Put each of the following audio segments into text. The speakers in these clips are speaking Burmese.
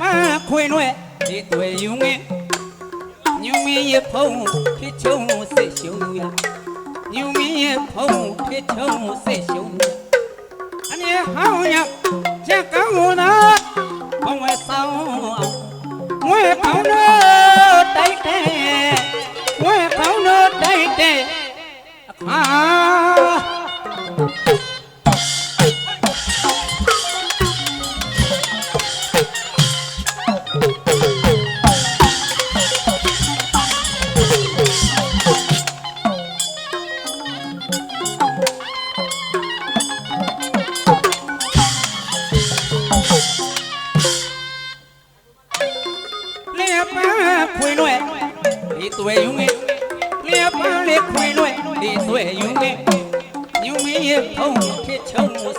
ပန်းခွေနှွဲ့ဒီတွေ့ယူငင်းညူမင်းရဖုံးဖြစ်ချုံစိတ်ရှုံရညူမင်းရဖုံးဖြစ်ချုံစိတ်ရှုံရအနေဟောင်းရချက်ကောင်းလို့သာဘုံဝဲဆောင်အောင်ငွေကောင်းတော့တိုက်တဲ့ငွေကောင်းတော့တိုက်တဲ့အခါ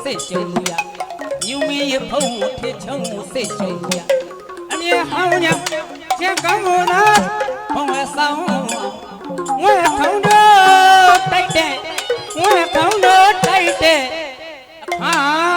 စိတ်ရှုံရညူမင်းရဲ့ဖုံးဖြစ်ချုံစိတ်ရှုံရအမြဲဟောင်းညချက်ကောင်းလို့သာဖုံးဝဲဆောင်ငွေခေါင်းတော့တိုက်တဲ့ငွေခေါင်းတော့တိုက်တဲ့အခါ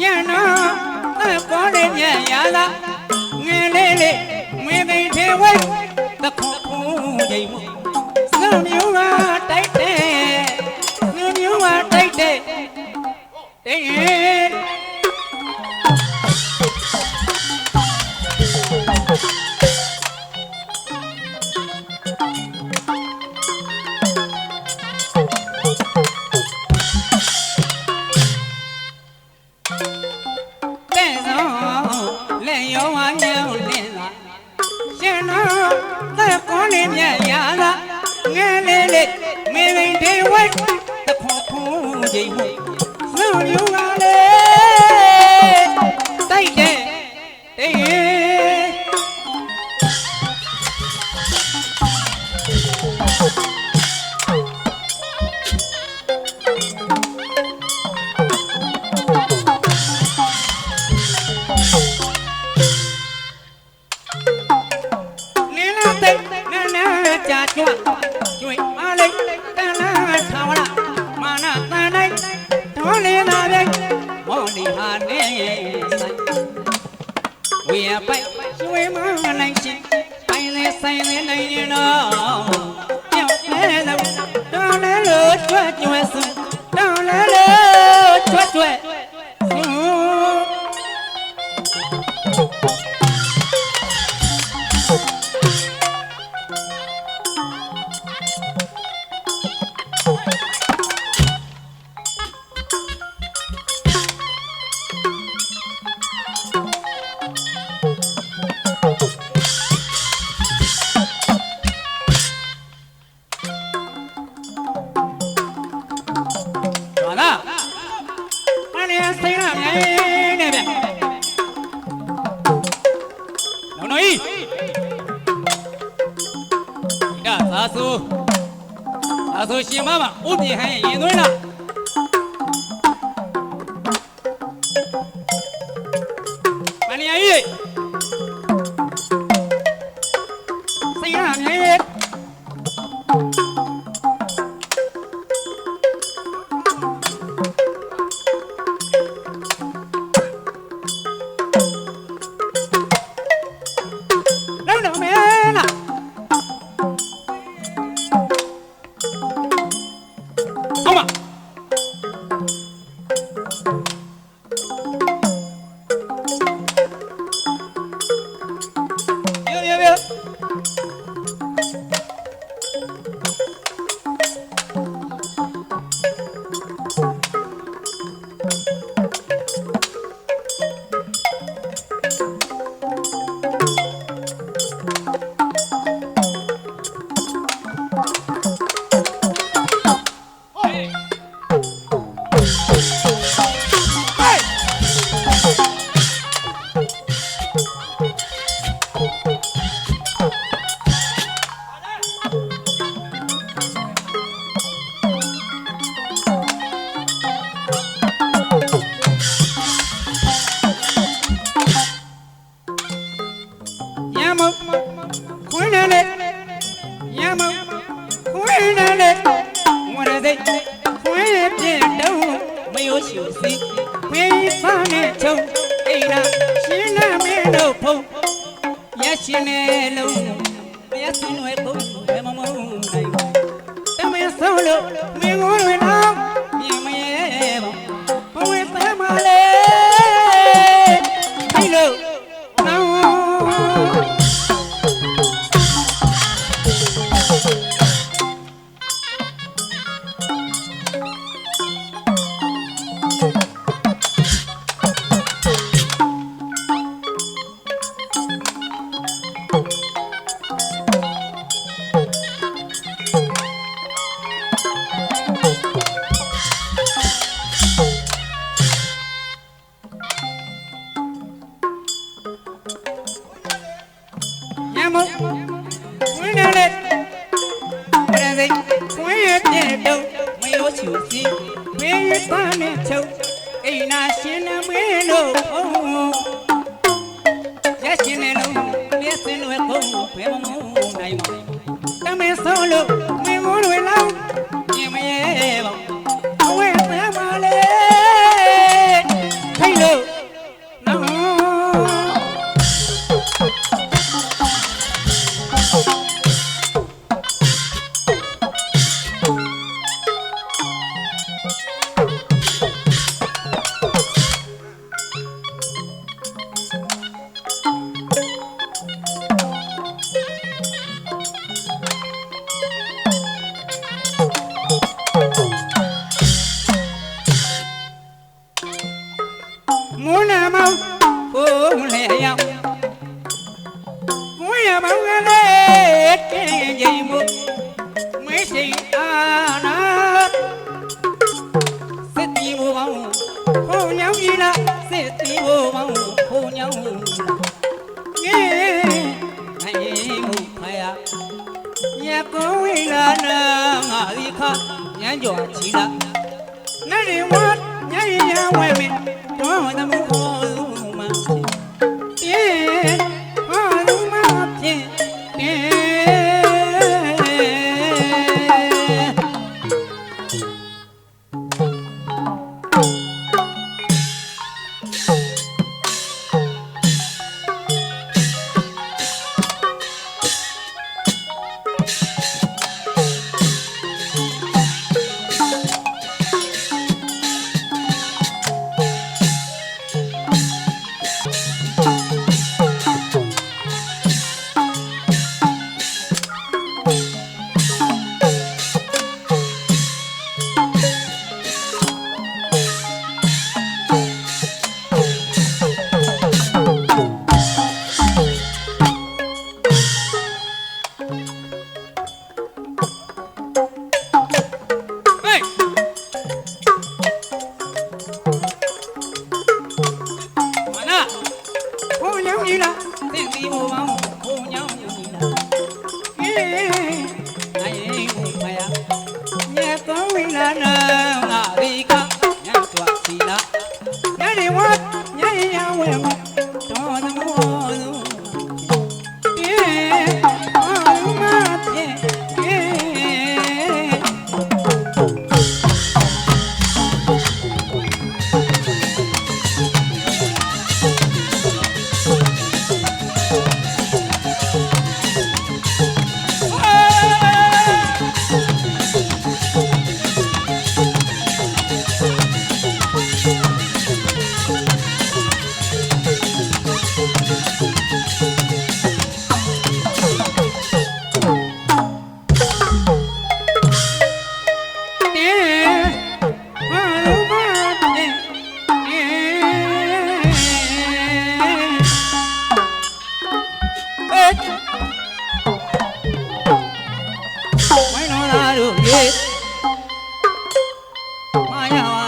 ရှင်တော်သက်ပေါ်တဲ့ညရလာငယ်လေးလေးငွေသိထေဝဲတခုခုချိန်မှုစုံမျိုးကတိုက်တဲ့စုံမျိုးကတိုက်တဲ့တဲ့တဲ့ ငယ်လေးလေးမေရင်ဒေဝဲတခုခုချိန်မှုစုံမျိုးကလေး ရွှေမနိုင်ချင်းပိုင်လေဆိုင်လေနိုင်ရင်တော့ပြောင်းလဲလို့တော်လဲလို့ကျွတ်ကျွတ်စွတော်လဲလို့ သာဆိုရှင်မမဥပြေဟန်ရင်သွင်းလား ဝင်းနေနဲ့ပြန်စိခွင်းရပြည့်တော့မရောချူစီမင်းရပါနဲ့ချုပ်အိနာရှင်နမင်းလို့ မောင်ကလေးတင်းကြိမ်မှုမေရှိအာနာစစ်တီမိုးပေါင်းခုံညောင်းကြီးလားစစ်တီမိုးပေါင်းခုံညောင်းငယ်နိုင်မှုဖယားညကောင်းဝိလာနာငါဒီခါညံကြော်ချီလားနဲ့ရင်မညရင်ရဝဲမင်းတွန်းသမုံ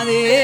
မ